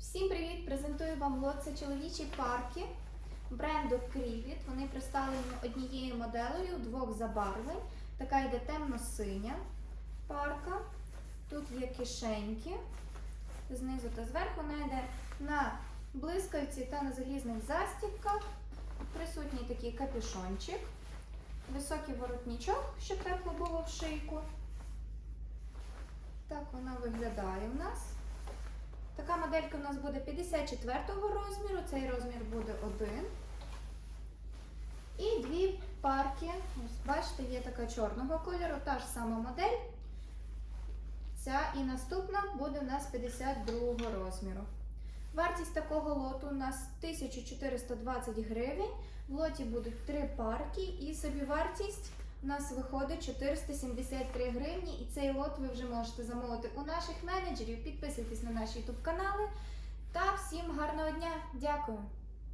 Всім привіт! Презентую вам лот. Це чоловічі парки бренду Крівіт. Вони представлені однією моделею двох забарвлень. Така йде темно-синя парка. Тут є кишеньки. Знизу та зверху вона йде на блискавці та на залізних застібках. Присутній такий капюшончик, високий воротничок, щоб тепло було в шийку. Так вона виглядає в нас. Моделька у нас буде 54 розміру, цей розмір буде один. І дві парки. Ось, бачите, є така чорного кольору, та ж сама модель. Ця і наступна буде у нас 52 розміру. Вартість такого лоту у нас 1420 гривень. В лоті будуть три парки і собівартість у нас виходить 473 гривні. І цей лот ви вже можете замовити у наших менеджерів. Підписуйтесь на наші ютуб канали. Та всім гарного дня! Дякую!